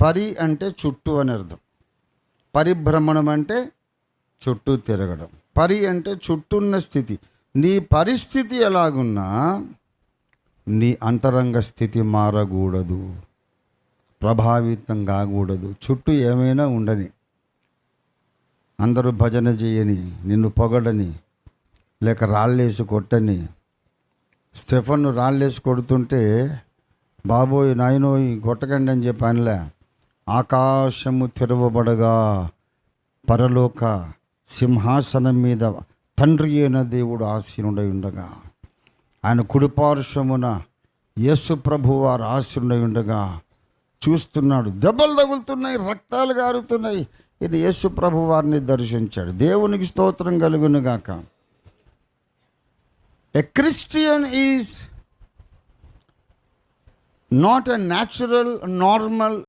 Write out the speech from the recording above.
పరి అంటే చుట్టూ అని అర్థం. పరిభ్రమణం అంటే చుట్టూ తిరగడం. పరి అంటే చుట్టూన్న స్థితి. నీ పరిస్థితి ఎలాగున్నా నీ అంతరంగ స్థితి మారకూడదు. ప్రభావితం కాకూడదు. చుట్టూ ఏమైనా ఉండని. అందరూ భజన చేయని నిన్ను పొగడని లేక రాళ్ళేసి కొట్టని. స్టెఫన్ను రాళ్ళేసి కొడుతుంటే బాబోయ్ నాయనోయ్ కొట్టకండి అని చెప్పి అనలే. ఆకాశము తెరవబడగా పరలోక సింహాసనం మీద తండ్రి అయిన దేవుడు ఆసీనుడై ఉండగా. ఆయన కుడిపార్శ్వమున యేసు ప్రభు వారు ఆసీనుడై ఉండగా చూస్తున్నాడు. దెబ్బలు తగులుతున్నాయి రక్తాలు గారుతున్నాయి. ఈయన యేసు ప్రభు వారిని దర్శించాడు. దేవునికి స్తోత్రం కలుగును గాక. A Christian is not a natural normal